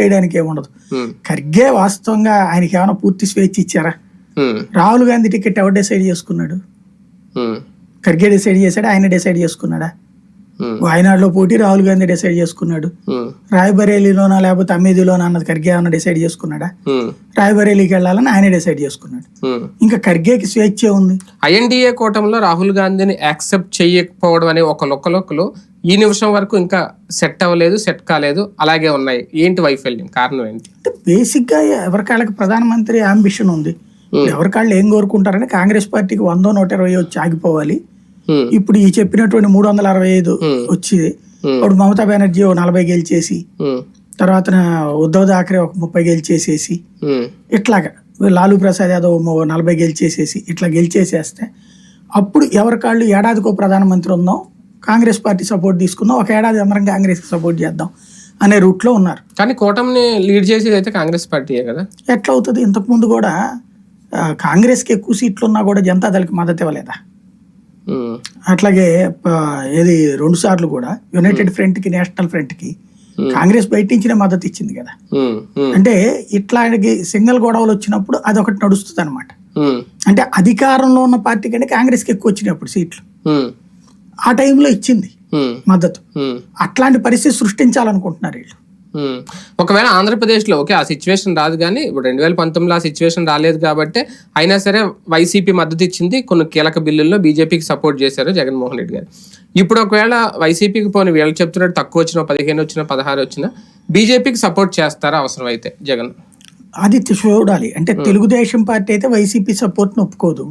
వేయడానికి ఏముండదు ఖర్గే వాస్తవంగా ఆయనకి ఏమైనా పూర్తి స్వేచ్ఛ ఇచ్చారా? రాహుల్ గాంధీ టికెట్ ఎవరు డిసైడ్ చేసుకున్నాడు? ఖర్గే డిసైడ్ చేశాడా? ఆయన డిసైడ్ చేసుకున్నాడా? వాయనాడులో పోటీ రాహుల్ గాంధీ డిసైడ్ చేసుకున్నాడు. రాయబరేలీలోనా లేకపోతే అమేధీలోనా అన్నది ఖర్గే ఏమన్నా డిసైడ్ చేసుకున్నాడా? రాయబరేలీకి వెళ్ళాలని ఆయనే డిసైడ్ చేసుకున్నాడు. ఇంకా ఖర్గేకి స్వేచ్ఛ ఉంది. ఐఎన్డిఏ కూటమిలో రాహుల్ గాంధీని యాక్సెప్ట్ చేయకపోవడం అనే ఒక లొక్కలొక్కలు ఈ నిమిషం వరకు ఇంకా సెట్ అవ్వలేదు సెట్ కాలేదు అలాగే ఉన్నాయి. ఏంటి వైఫల్యం? కారణం ఏంటి? అంటే బేసిక్గా ఎవరికాళ్ళకి ప్రధానమంత్రి అంబిషన్ ఉంది. ఎవరికాళ్ళు ఏం కోరుకుంటారంటే కాంగ్రెస్ పార్టీకి వందో నూట ఇరవై వచ్చి ఆగిపోవాలి. ఇప్పుడు ఈ చెప్పినటువంటి మూడు వందల అరవై ఐదు వచ్చి Hmm. ఇప్పుడు మమతా బెనర్జీ ఓ నలభై గెలిచేసి తర్వాత ఉద్ధవ్ థాకరే ఒక ముప్పై గెలిచేసేసి ఇట్లాగా లాలూ ప్రసాద్ యాదవ్ నలభై గెలిచేసేసి ఇట్లా గెలిచేసేస్తే అప్పుడు ఎవరికాళ్ళు ఏడాదికో ప్రధానమంత్రి ఉందాం కాంగ్రెస్ పార్టీ సపోర్ట్ తీసుకుందాం ఒక ఏడాది అందరం కాంగ్రెస్కి సపోర్ట్ చేద్దాం అనే రూట్లో ఉన్నారు. కానీ కూటమిని లీడ్ చేసేది అయితే కాంగ్రెస్ పార్టీయే కదా? ఎట్లా అవుతుంది ఇంతకుముందు కూడా ఆ, కాంగ్రెస్కి ఎక్కువ సీట్లు ఉన్నా కూడా జనతాదళకి మద్దతు ఇవ్వలేదా? అట్లాగే ఏది రెండు సార్లు కూడా యునైటెడ్ ఫ్రంట్కి నేషనల్ ఫ్రంట్కి కాంగ్రెస్ బయట నుంచినే మద్దతు ఇచ్చింది కదా. అంటే ఇట్లాంటి సింగిల్ గొడవలు వచ్చినప్పుడు అది ఒకటి నడుస్తుంది అనమాట అంటే అధికారంలో ఉన్న పార్టీ కంటే కాంగ్రెస్కి ఎక్కువ వచ్చినప్పుడు సీట్లు. ఆ టైంలో ఇచ్చింది మద్దతు. అట్లాంటి పరిస్థితి సృష్టించాలనుకుంటున్నారు వీళ్ళు. ఒకవేళ ఆంధ్రప్రదేశ్లో ఓకే ఆ సిచ్యువేషన్ రాదు కానీ ఇప్పుడు రెండు వేల పంతొమ్మిదిలో ఆ సిచ్యువేషన్ రాలేదు కాబట్టి అయినా సరే వైసీపీ మద్దతు ఇచ్చింది కొన్ని కీలక బిల్లుల్లో బీజేపీకి సపోర్ట్ చేశారు జగన్మోహన్ రెడ్డి గారు. ఇప్పుడు ఒకవేళ వైసీపీకి పోనీ వీళ్ళు చెప్తున్నట్టు తక్కువ వచ్చినా పదిహేను వచ్చినా పదహారు వచ్చినా బీజేపీకి సపోర్ట్ చేస్తారా అవసరం అయితే జగన్? అది చూడాలి. అంటే తెలుగుదేశం పార్టీ అయితే వైసీపీ సపోర్ట్ని ఒప్పుకోదు.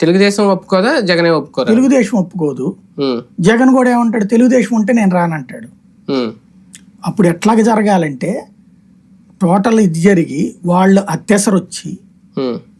తెలుగుదేశం ఒప్పుకోదా జగనే ఒప్పుకోరా? తెలుగుదేశం ఒప్పుకోదు. జగన్ కూడా ఏమంటాడు తెలుగుదేశం ఉంటే నేను రానంటాడు. అప్పుడు ఎట్లాగ జరగాలంటే టోటల్ ఇది జరిగి వాళ్ళు అత్యసరొచ్చి